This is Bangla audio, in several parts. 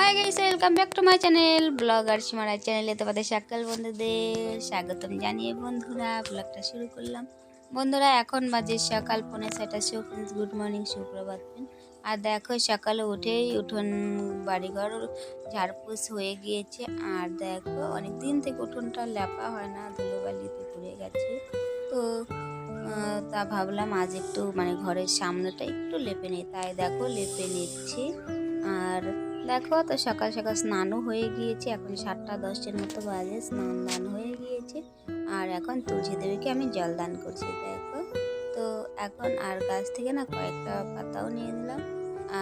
Hi guys welcome back to my channel blogger সীমারা চ্যানেলে তোমাদের সকল বন্ধুদের স্বাগতম জানিয়ে বন্ধুরা ব্লগটা শুরু করলাম। বন্ধুরা, এখন বাজে সকাল পৌনে ছয়টা শো গুড মর্নিং সুপ্রভাত। আর দেখো, সকালে উঠেই উঠোন, বাড়িঘর ঝাড়পুস হয়ে গিয়েছে। আর দেখো অনেক দিন থেকে উঠোনটা লেপা হয় না, ধুলোবালিতে পড়ে গেছে। তো তা ভাবলাম আজ একটু মানে ঘরের সামনেটা একটু লেপে নিই। তাই দেখো, লেপে নিচ্ছি। আর দেখো তো সকাল সকাল স্নানও হয়ে গিয়েছে, এখন সাতটা দশের মতো বাজে, স্নান দান হয়ে গিয়েছে। আর এখন তুলসী দেবীকে আমি জল দান করছি, দেখো। তো এখন আর গাছ থেকে না কয়েকটা পাতাও নিয়ে নিলাম,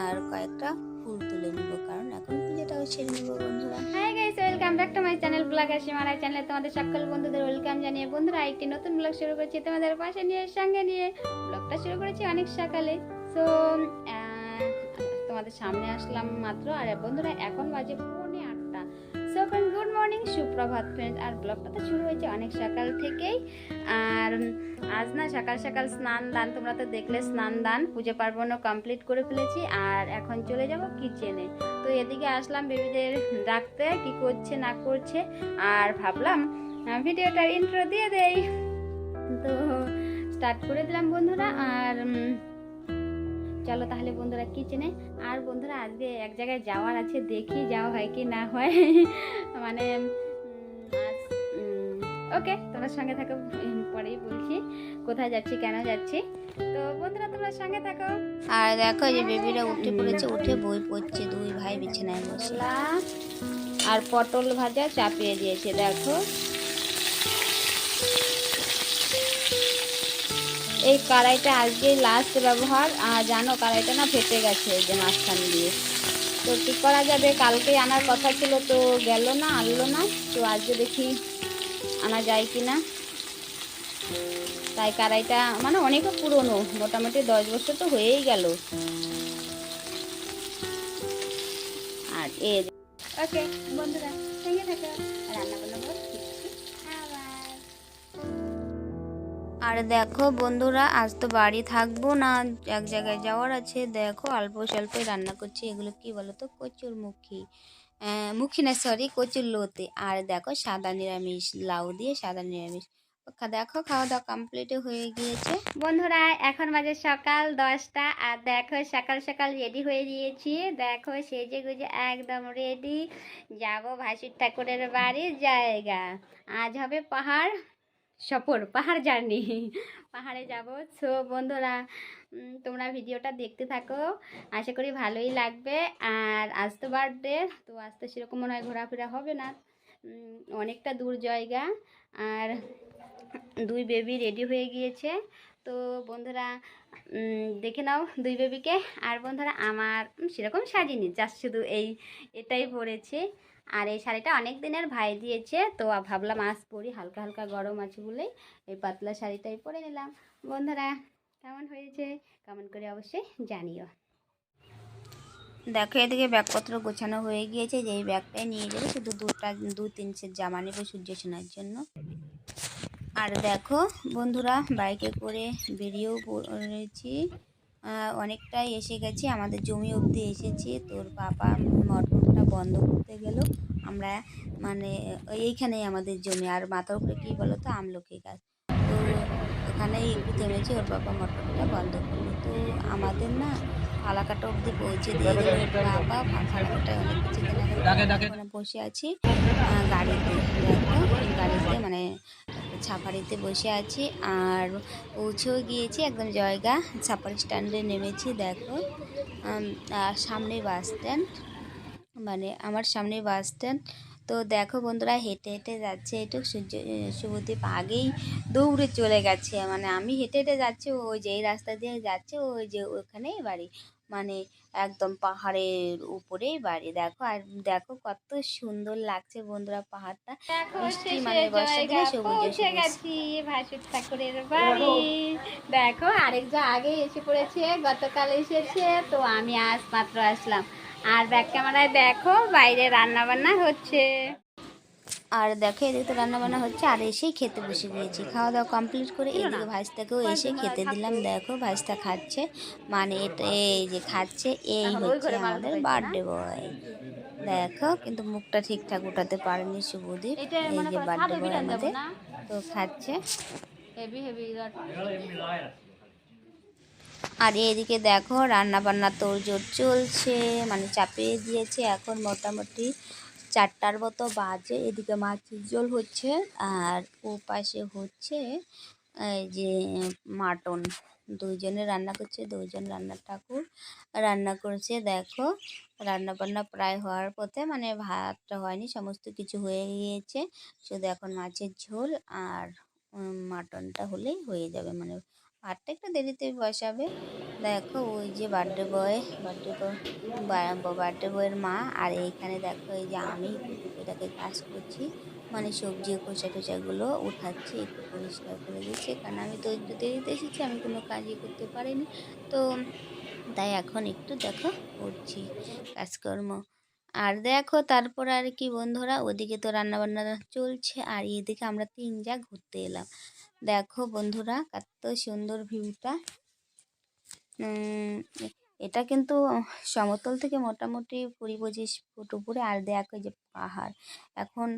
আর কয়েকটা ফুল তুলে নিব, কারণ এখন পুজোটাও ছেড়ে নিব বন্ধুরা। হাই ওয়েলকাম চ্যানেল চ্যানেলে তোমাদের সকল বন্ধুদের ওয়েলকাম জানিয়ে, বন্ধুরা নতুন ব্লগ শুরু করেছি তোমাদের পাশে নিয়ে, সঙ্গে নিয়ে। শুরু করেছি অনেক সকালে। তোমাদের সামনে আসলাম মাত্র। আর বন্ধুরা, এখন বাজে পৌনে আটটা। সো ফ্রেন্ড গুড মর্নিং সুপ্রভাত ফ্রেন্ড আর ব্লগটা তো শুরু হয়েছে অনেক সকাল থেকেই। আর আজ না সকাল সকাল স্নান দান, তোমরা তো দেখলে স্নান দান, পুজো পার্বণও কমপ্লিট করে ফেলেছি। আর এখন চলে যাব কিচেনে তো এদিকে আসলাম বেবিদের ডাকতে, কি করছে, না করছে। আর ভাবলাম ভিডিওটার ইন্ট্রো দিয়ে দেই। তো স্টার্ট করে দিলাম বন্ধুরা। আর চলো তাহলে বন্ধুরা কিচেনে আর বন্ধুরা আজকে এক জায়গায় যাওয়ার আছে দেখি যাওয়া হয় কি না হয়। মানে ওকে তোমার সঙ্গে থাকো পরেই বলছি কোথায় যাচ্ছি কেন যাচ্ছি। তো বন্ধুরা তোমরা সঙ্গে থাকো। আর দেখো যে বেবিরা উঠে পড়েছে উঠে বই পড়ছে দুই ভাই বিছানায় বসলা আর পটল ভাজা চাপিয়ে দিয়েছে দেখো। এই কড়াইটা আজকে লাস্ট ব্যবহার, আর জানো কড়াইটা না ফেটে গেছে যে মাঝখান দিয়ে। তো কী করা যাবে? কালকে আনার কথা ছিল, তো গেল না, আনলো না। তো আজকে দেখি আনা যায় কি না তাই কড়াইটা মানে অনেকও পুরনো, মোটামুটি দশ বছর তো হয়েই গেল। আর এ ওকে বন্ধুরা, সঙ্গে থাকো। রান্না বান্না আর দেখো বন্ধুরা, আজ তো বাড়ি থাকব না, এক জায়গায় যাওয়ার আছে। দেখো অল্প স্বল্পই রান্না করছি, এগুলো কি বলো তো কচুর মুখী। মুখী না সরি কচুর লোতে। আর দেখো সাদা নিরামিষ, লাউ দিয়ে সাদা নিরামিষ। দেখো খাওয়া দাওয়া কমপ্লিট হয়ে গিয়েছে। বন্ধুরা, এখন বাজে সকাল দশটা, আর দেখো সকাল সকাল রেডি হয়ে গিয়েছি। দেখো সেজে গুজে একদম রেডি যাব ভাসির ঠাকুরের বাড়ির জায়গা। আজ হবে পাহাড়। সফর পাহাড় জার্নি। পাহাড়ে যাব। সো, বন্ধুরা তোমরা ভিডিওটা দেখতে থাকো। আশা করি ভালোই লাগবে। আর আজ তো বার্থডে তো আজ তো সেরকম মনে হয় ঘোরাফেরা হবে না। অনেকটা দূর জায়গা। আর দুই বেবি রেডি হয়ে গিয়েছে। তো, বন্ধুরা দেখে নাও দুই বেবিকে আর বন্ধুরা, আমার সেরকম সাজিনি জাস্ট শুধু এই, এটাই পরেছে আর এই শাড়িটা অনেক দিনের ভাই দিয়েছে, তো ভাবলাম আজ পরি, হালকা হালকা গরম আছে বলেই এই পাতলা শাড়িটাই পরে নিলাম। বন্ধুরা, কেমন হয়েছে কমেন্ট করে অবশ্যই জানিও। দেখো, এদিকে ব্যাগপত্র গোছানো হয়ে গিয়েছে যে এই ব্যাগটাই নিয়ে যাবে, শুধু দুটা, দু তিন সেট জামা নেবে সূর্য শোনার জন্য। আর দেখো, বন্ধুরা, বাইকে করে বেরিয়েও পড়েছি। অনেকটাই এসে গেছি, আমাদের জমি অবধি এসেছি, তোর বাবা মোটরটা বন্ধ করতে গেল। আমরা মানে এইখানেই আমাদের জমি। আর মাথার উপরে কী বলো তো আমলকি গাছ। তো ওখানেই একটু থেমেছি ওর বাবা মোটরটা বন্ধ করল। তো আমাদের না ফালাকাটা অবধি পৌঁছে দিয়ে গেল। বাবা ফালাকাটায় অনেক কিছু কেনাকাটা বসে আছি। গাড়িতে গাড়িতে মানে ছাপাড়িতে বসে আছি। আর পৌঁছেও গিয়েছি একদম জায়গা ছাপাড়ি স্ট্যান্ডে নেমেছি দেখো। সামনে বাস স্ট্যান্ড মানে আমার সামনে বাস স্ট্যান্ড। তো দেখো বন্ধুরা হেঁটে হেঁটে যাচ্ছে একটু সূর্য শুভদীপ আগেই দৌড়ে চলে গেছে। মানে আমি হেঁটে হেঁটে যাচ্ছি ওই যে এই রাস্তা দিয়ে যাচ্ছে ওই যে ওখানেই বাড়ি। মানে একদম পাহাড়ের উপরেই বাড়ি। দেখো আর দেখো কত সুন্দর লাগছে বন্ধুরা পাহাড়টা। বৃষ্টি মানে সবুজে পৌঁছে সবুজ। গেছি ভাসুর ঠাকুরের বাড়ি। দেখো আরেকজন আগে এসে পড়েছে গতকাল এসেছে তো আমি আজ মাত্র আসলাম। আর ব্যাক ক্যামেরায় দেখো বাইরে রান্না বান্না হচ্ছে। আর দেখো এদিকে তো রান্না বান্না হচ্ছে আর এসেই খেতে বসে গিয়েছি। খাওয়া দাওয়া কমপ্লিট করে এদিকে ভাইস্তাকেও এসে খেতে দিলাম। দেখো ভাইস্তা খাচ্ছে। মানে এটা এই যে খাচ্ছে এই হচ্ছে আমাদের বার্থডে বয় দেখো কিন্তু মুখটা ঠিকঠাক উঠাতে পারেনি শুভদীপ এই যে বার্থডে বয় আমাদের তো খাচ্ছে। হেভি হেভি আর এদিকে দেখো রান্না বান্না তোড়জোড় চলছে মানে চাপিয়ে দিয়েছে। এখন মোটামুটি চারটার মতো বাজে। এদিকে মাছের ঝোল হচ্ছে, আর ও পাশে হচ্ছে যে মাটন। দুইজনে রান্না করছে, দুইজন রান্নার ঠাকুর রান্না করছে। দেখো রান্না বান্না প্রায় হওয়ার পথে মানে ভাতটা হয়নি, সমস্ত কিছু হয়ে গিয়েছে। শুধু এখন মাছের ঝোল আর মাটনটা হলেই হয়ে যাবে মানে ভাতটা একটু দেরিতে বসাবে? দেখো ওই যে বার্থডে বয়, বার্থডে বার্থডে বয়ের মা, আর এইখানে দেখো এই যে আমি এটাকে কাজ করছি মানে সবজি খোসা টোসাগুলো উঠাচ্ছি, একটু পরিষ্কার করে দিচ্ছি। কারণ আমি তো একটু দেরিতে এসেছি, আমি কোনো কাজই করতে পারিনি। তো তাই এখন একটু দেখো করছি কাজকর্ম। আর দেখো তারপর আর কি বন্ধুরা, ওদিকে তো রান্না বান্না চলছে, আর এদিকে আমরা তিন যা ঘুরতে এলাম। দেখো বন্ধুরা, কত সুন্দর ভিউটা এটা কিন্তু সমতল থেকে মোটামুটি কুড়ি পঁচিশ ফুট উপরে, আর দেখো যে পাহাড়। এখন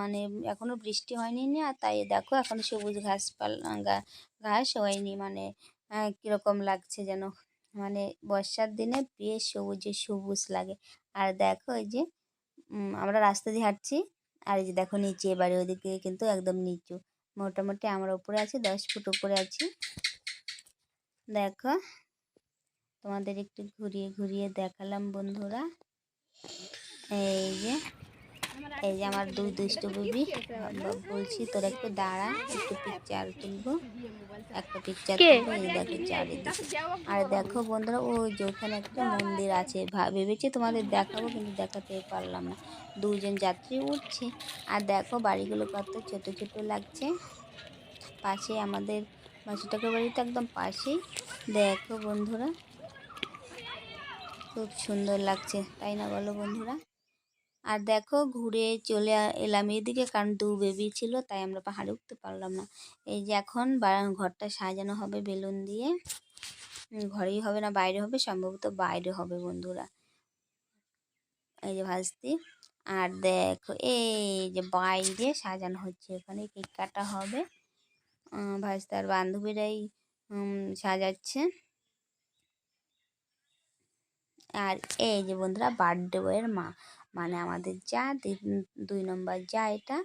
মানে এখনও বৃষ্টি হয়নি না, তাই দেখো এখন সবুজ ঘাস পালা ঘাস হয়নি মানে কীরকম লাগছে যেন। মানে বর্ষার দিনে বেশ সবুজে সবুজ লাগে। আর দেখো এই যে আমরা রাস্তা দিয়ে হাঁটছি, আর এই যে দেখো নিচে, এবারে ওদিকে কিন্তু একদম নিচু। মোটামুটি আমার উপরে আছে, দশ ফুট উপরে আছি। দেখো, তোমাদের একটু ঘুরিয়ে ঘুরিয়ে দেখালাম বন্ধুরা। এই যে এই যে আমার দুই দুষ্ট বেবি বলছি তোর একটু দাঁড়া একটু পিকচার তুলবো। একটা পিকচার তুলবো এই দেখো চারিদিকে। আর দেখো বন্ধুরা ওই যে ওখানে একটা মন্দির আছে ভেবেছি তোমাদের দেখাবো কিন্তু দেখাতে পারলাম না। দুজন যাত্রী উঠছে আর দেখো বাড়িগুলো কত ছোট ছোট লাগছে। পাশে আমাদের মাসি ঠাকুর বাড়ি তো একদম পাশেই। দেখো বন্ধুরা খুব সুন্দর লাগছে তাই না বলো বন্ধুরা? আর দেখো ঘুরে চলে এলাম এদিকে কারণ দু বেবি ছিল, তাই আমরা পাহাড়ে উঠতে পারলাম না। এই যে এখন ঘরটা সাজানো হবে বেলুন দিয়ে। ঘরেই হবে না, বাইরে হবে, সম্ভবত বাইরে হবে বন্ধুরা। এই যে ভাজতি আর দেখো এই যে বাইরে সাজানো হচ্ছে ওখানে কেক কাটা হবে। ভাজতার বান্ধবীরাই সাজাচ্ছে। আর এই যে বন্ধুরা বার্থডে বয়ের মা মানে আমাদের যা দুই নম্বর যা এটা,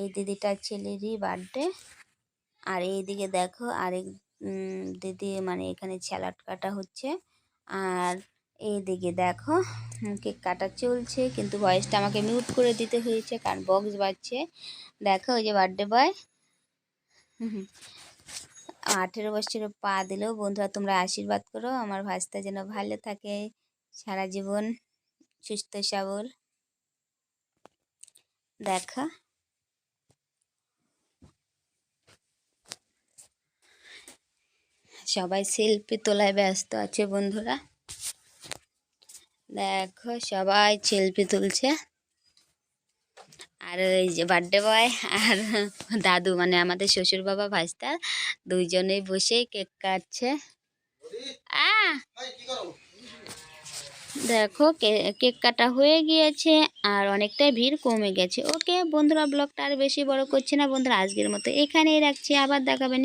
এই দিদিটার ছেলেরই বার্থডে আর এইদিকে দেখো আরেক দিদি মানে এখানে স্যালাড কাটা হচ্ছে আর এইদিকে দেখো কেক কাটা চলছে কিন্তু ভয়েসটা আমাকে মিউট করে দিতে হয়েছে কারণ বক্স বাজছে। দেখো ওই যে বার্থডে বয় আঠেরো বছরে পা দিলেও বন্ধুরা তোমরা আশীর্বাদ করো, আমার ভাস্তা যেন ভালো থাকে, সারা জীবন সুস্থ সবল। দেখা। সবাই সেলফি তোলায় ব্যস্ত আছে বন্ধুরা। দেখো, সবাই সেলফি তুলছে। আর এই যে বার্থডে বয় আর দাদু মানে আমাদের শ্বশুর বাবা ভাস্তা দুইজনেই বসে কেক কাটছে। আ দেখো কেক কাটা হয়ে গিয়েছে আর অনেকটাই ভিড় কমে গেছে। ওকে, বন্ধুরা, ব্লগটা আর বেশি বড় করছি না। বন্ধুরা, আজকের মতো এখানেই রাখছি। আবার দেখাবেন